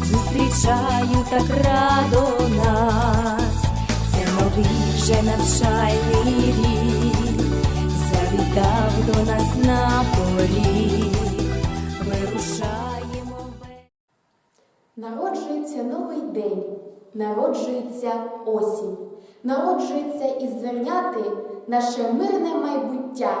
і зустрічають так радо нас. Це новий вже навчальний рік, завітав до нас на поріг, вирушаємо. Народжується новий день, народжується осінь, народжується із зерняти наше мирне майбуття.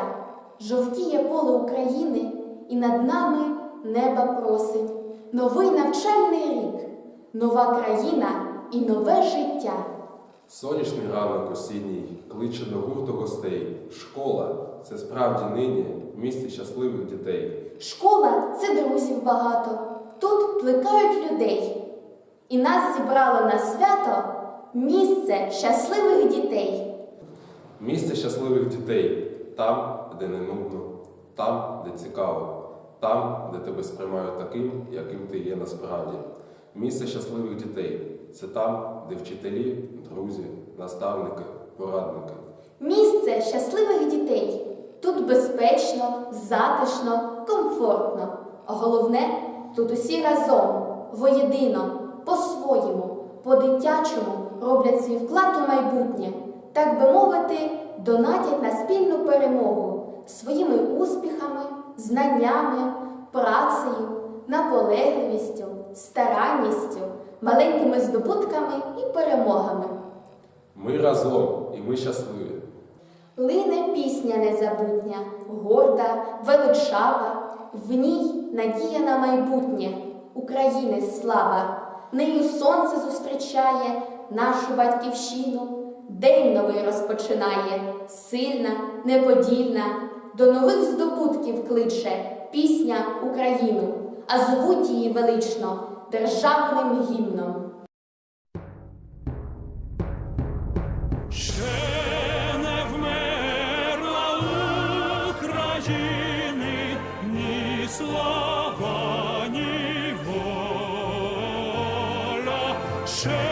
Жовтіє поле України, і над нами неба просить. Новий навчальний рік, нова країна і нове життя. Сонячний ранок осінній кличе до гурту гостей. Школа це справді нині місце щасливих дітей. Школа це друзів багато, тут плекають людей. І нас зібрало на свято місце щасливих дітей. Місце щасливих дітей там, де не нудно, там, де цікаво, там, де тебе сприймають таким, яким ти є насправді. Місце щасливих дітей це там, де вчителі, друзі, наставники, порадники. Місце щасливих дітей. Тут безпечно, затишно, комфортно. А головне, тут усі разом, воєдино, по-своєму, по-дитячому роблять свій вклад у майбутнє, так би мовити, донатять на спільну перемогу своїми успіхами, знаннями, працею, наполегливістю, старанністю, маленькими здобутками і перемогами. Ми разом і ми щасливі. Лине пісня незабутня, горда, величава, в ній надія на майбутнє, України слава, нею сонце зустрічає нашу батьківщину, день новий розпочинає, сильна, неподільна, до нових здобутків кличе пісня Україну, а звуть її велично державним гімном. Слава, ні воля. Ще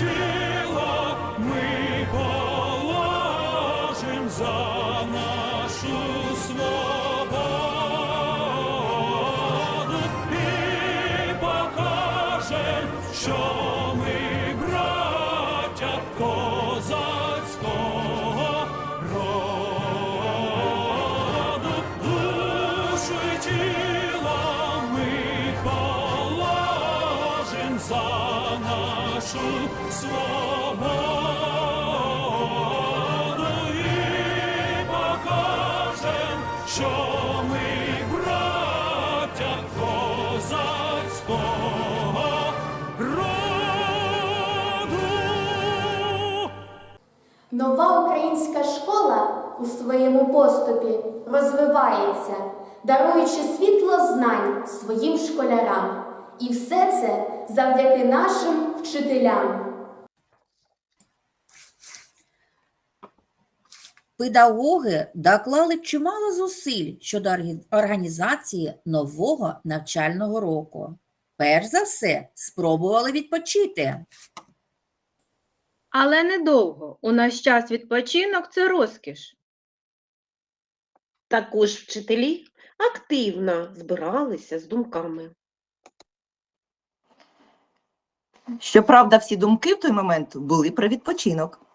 Jesus. Нова українська школа у своєму поступі розвивається, даруючи світло знань своїм школярам. І все це завдяки нашим вчителям. Педагоги доклали чимало зусиль щодо організації нового навчального року. Перш за все, спробували відпочити. Але недовго. У наш час відпочинок це розкіш. Також вчителі активно збиралися з думками. Щоправда, всі думки в той момент були про відпочинок.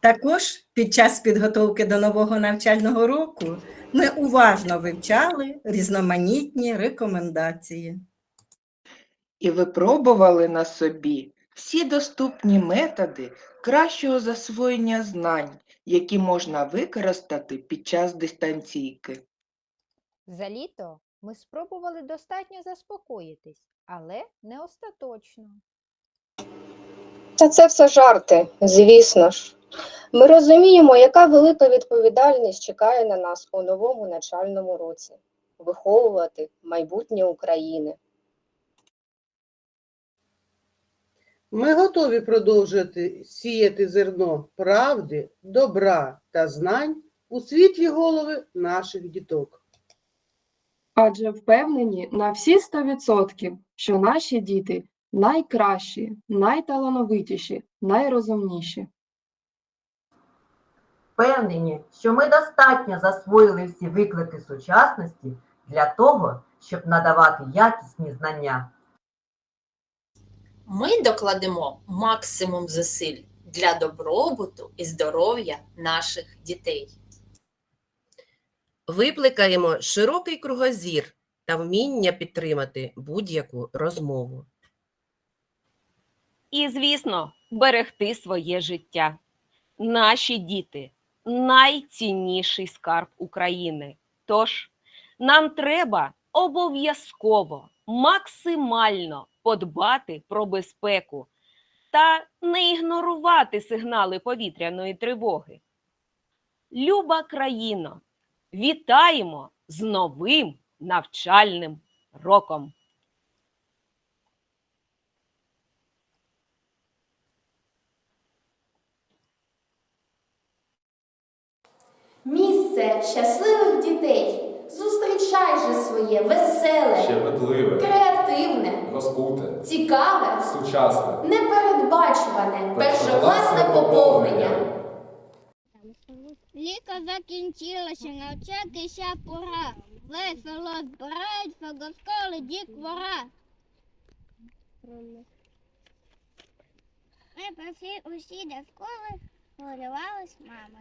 Також під час підготовки до нового навчального року ми уважно вивчали різноманітні рекомендації. і випробували на собі всі доступні методи кращого засвоєння знань, які можна використати під час дистанційки. За літо ми спробували достатньо заспокоїтись, але не остаточно. Та це все жарти, звісно ж. Ми розуміємо, яка велика відповідальність чекає на нас у новому навчальному році виховувати майбутнє України. Ми готові продовжити сіяти зерно правди, добра та знань у світлі голови наших діток. Адже впевнені на всі 100%, що наші діти найкращі, найталановитіші, найрозумніші. Впевнені, що ми достатньо засвоїли всі виклики сучасності для того, щоб надавати якісні знання. Ми докладемо максимум зусиль для добробуту і здоров'я наших дітей. Викликаємо широкий кругозір та вміння підтримати будь-яку розмову. І, звісно, берегти своє життя. Наші діти найцінніший скарб України. Тож нам треба обов'язково максимально подбати про безпеку та не ігнорувати сигнали повітряної тривоги. Люба країно, вітаємо з новим навчальним роком! Місце щасливих дітей. Зустрічай же своє веселе, Щебетливе, креативне, розкуте, цікаве, сучасне, непередбачуване, першокласне поповнення. Ліка закінчилася, навчатися пора. Весело збираються до школи дітвора. Ми прийшли усі до школи, хвилювалась мама.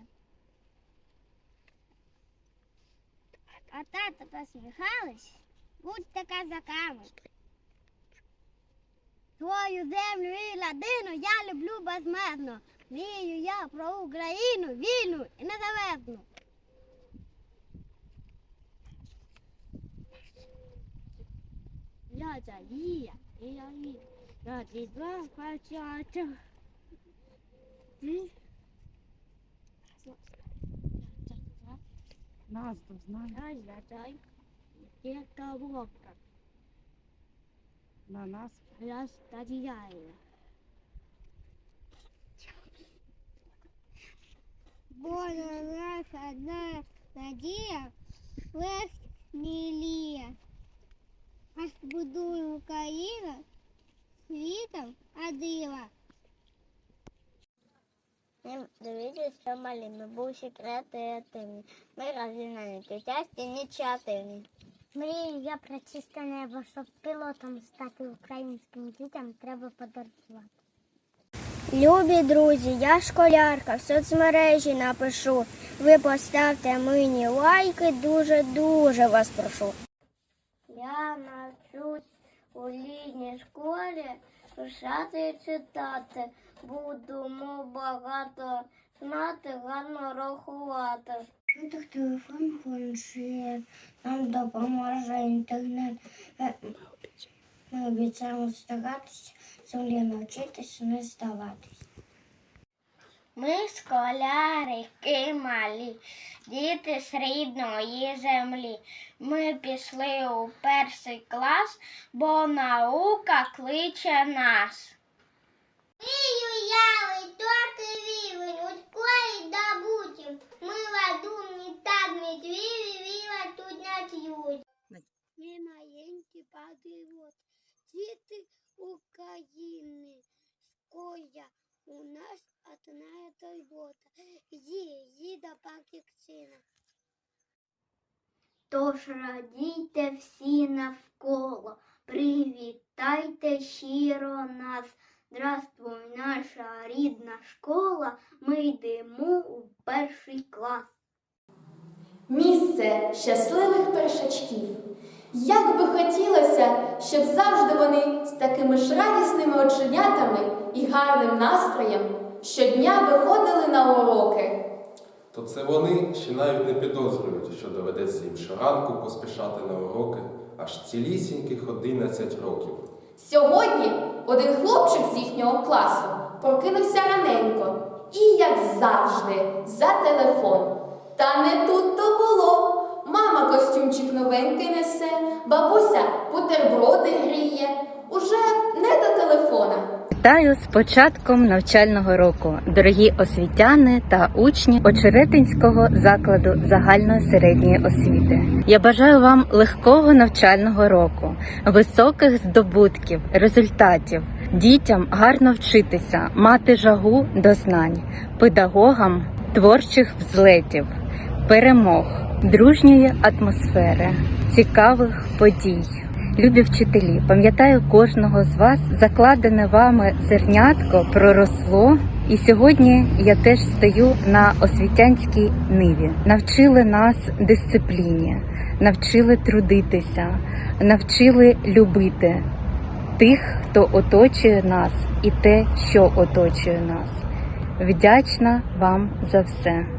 А тата посміхались, будьте казаками. Свою землю і ладину я люблю безмежно. Мрію я про Україну вільну і незалежну. Я Залія, і я вірю. На ті два хоча. Назду знаю. Я кавовка, На нас я старіяю. Боже, наша одна надія, легк міліє. Аж будує Україна світом адила. Дивіться, що малі, ми були креативні. Ми розвинені, часті ініціативні. Мрію я про чисте небо, щоб пілотом стати українським дітям, треба подарувати. Любі друзі, я школярка, в соцмережі напишу. Ви поставте мені лайки, дуже-дуже вас прошу. Я навчусь у літній школі писати і читати. Будемо багато знати, гарно рахувати. Так телефон, планшет, нам допоможе інтернет. Ми обіцяємо старатися, землі навчитися, не здаватись. Ми школярики малі, діти з рідної землі. Ми пішли у перший клас, бо наука кличе нас. Вію яли, торти вівень, у школі добутім. Ми ладумні так медвіві, віла тут ночують. Ми маленькі патріот, діти України. Школя одна турбота. Її, її до пакікцина. Тож радійте всі навколо, привітайте щиро нас. Здравствуй, наша рідна школа, ми йдемо у перший клас. Місце щасливих першачків. Як би хотілося, щоб завжди вони з такими ж радісними оченятами і гарним настроєм щодня виходили на уроки. то це вони ще навіть не підозрюють, що доведеться їм щоранку поспішати на уроки аж цілісіньких 11 років. Сьогодні один хлопчик з їхнього класу прокинувся раненько і, як завжди, за телефон. Та не тут то було. Мама костюмчик новенький несе, бабуся бутерброди гріє. Уже не до телефона. Вітаю з початком навчального року, дорогі освітяни та учні Очеретинського закладу загальної середньої освіти. Я бажаю вам легкого навчального року, високих здобутків, результатів, дітям гарно вчитися, мати жагу до знань, педагогам творчих взлетів, перемог, дружньої атмосфери, цікавих подій. Любі вчителі, пам'ятаю кожного з вас, закладене вами зернятко проросло. І сьогодні я теж стою на освітянській ниві. Навчили нас дисципліні, навчили трудитися, навчили любити тих, хто оточує нас, і те, що оточує нас. Вдячна вам за все.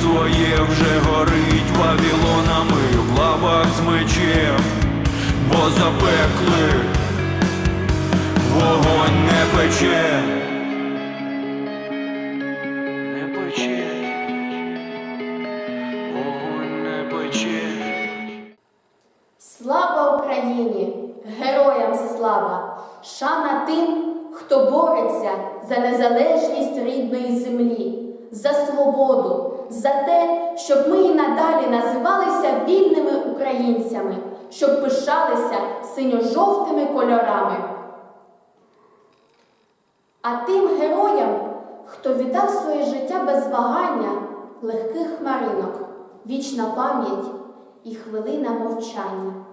Своє вже горить вавілонами в лавах з мечем, бо запеклих Вогонь не пече, не пече, вогонь не пече. Слава Україні! Героям слава! Шана тим, хто бореться за незалежність рідної землі, за свободу, за те, щоб ми і надалі називалися вільними українцями, щоб пишалися синьо-жовтими кольорами. А тим героям, хто віддав своє життя без вагання, легких хмаринок, вічна пам'ять і хвилина мовчання.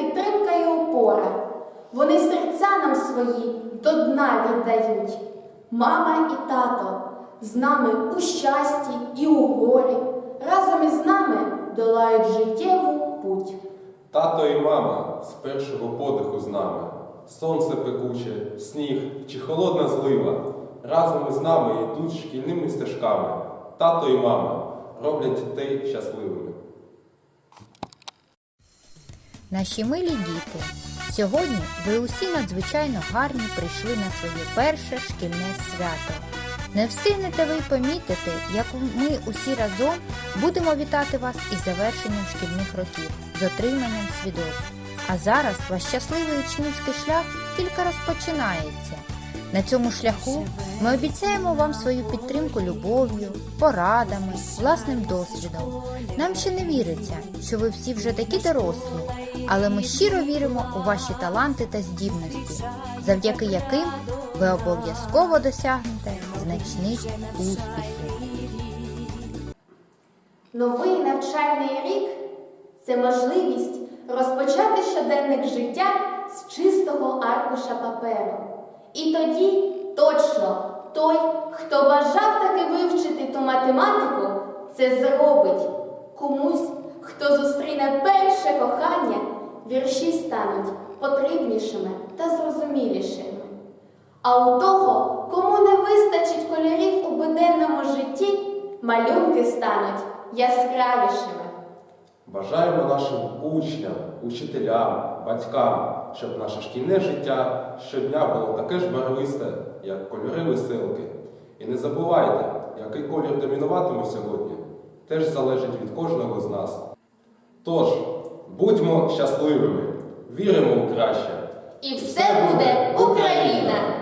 Підтримка і опора. Вони серця нам свої до дна віддають. Мама і тато з нами у щасті і у горі, разом із нами долають життєву путь. Тато і мама з першого подиху з нами. Сонце пекуче, сніг чи холодна злива. Разом із нами йдуть шкільними стежками. Тато і мама роблять дітей щасливими. Наші милі діти, сьогодні ви усі надзвичайно гарні прийшли на своє перше шкільне свято. Не встигнете ви помітити, як ми усі разом будемо вітати вас із завершенням шкільних років, з отриманням свідоцтв. А зараз ваш щасливий учнівський шлях тільки розпочинається. На цьому шляху ми обіцяємо вам свою підтримку любов'ю, порадами, власним досвідом. Нам ще не віриться, що ви всі вже такі дорослі, але ми щиро віримо у ваші таланти та здібності, завдяки яким ви обов'язково досягнете значних успіхів. Новий навчальний рік це можливість розпочати щоденник життя з чистого аркуша паперу. І тоді точно той, хто бажав таки вивчити ту математику, це зробить. Комусь, хто зустріне перше кохання, вірші стануть потрібнішими та зрозумілішими. А у того, кому не вистачить кольорів у буденному житті, малюнки стануть яскравішими. Бажаємо нашим учням, учителям, батькам, щоб наше шкільне життя щодня було таке ж барвисте, як кольори веселки. І не забувайте, який колір домінуватиме сьогодні, теж залежить від кожного з нас. Тож, будьмо щасливими, віримо у краще. І все буде Україна!